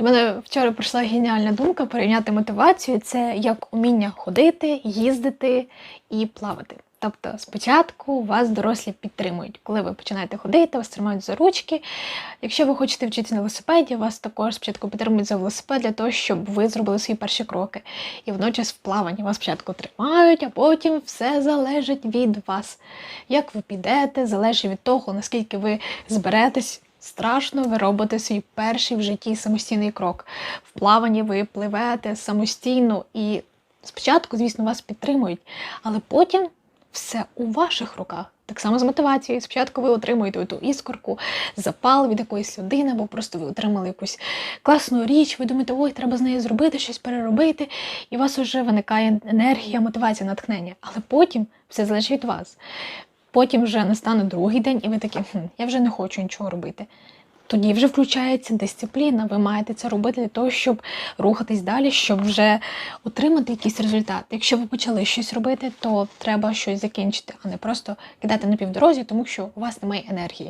До мене вчора прийшла геніальна думка порівняти мотивацію це як уміння ходити, їздити і плавати. Тобто спочатку вас дорослі підтримують. Коли ви починаєте ходити, вас тримають за ручки. Якщо ви хочете вчитися на велосипеді, вас також спочатку підтримують за велосипед для того, щоб ви зробили свої перші кроки. І водночас в плаванні вас спочатку тримають, а потім все залежить від вас. Як ви підете, залежить від того, наскільки ви зберетесь. Страшно, ви робите свій перший в житті самостійний крок. В плаванні ви пливете самостійно і спочатку, звісно, вас підтримують, але потім все у ваших руках. Так само з мотивацією. Спочатку ви отримуєте ту іскорку, запал від якоїсь людини, або просто ви отримали якусь класну річ, ви думаєте, ой, треба з нею зробити, щось переробити, і у вас вже виникає енергія, мотивація, натхнення. Але потім все залежить від вас. Потім вже настане другий день, і ви такі, хм, я вже не хочу нічого робити. Тоді вже включається дисципліна. Ви маєте це робити для того, щоб рухатись далі, щоб вже отримати якийсь результат. Якщо ви почали щось робити, то треба щось закінчити, а не просто кидати на півдорозі, тому що у вас немає енергії.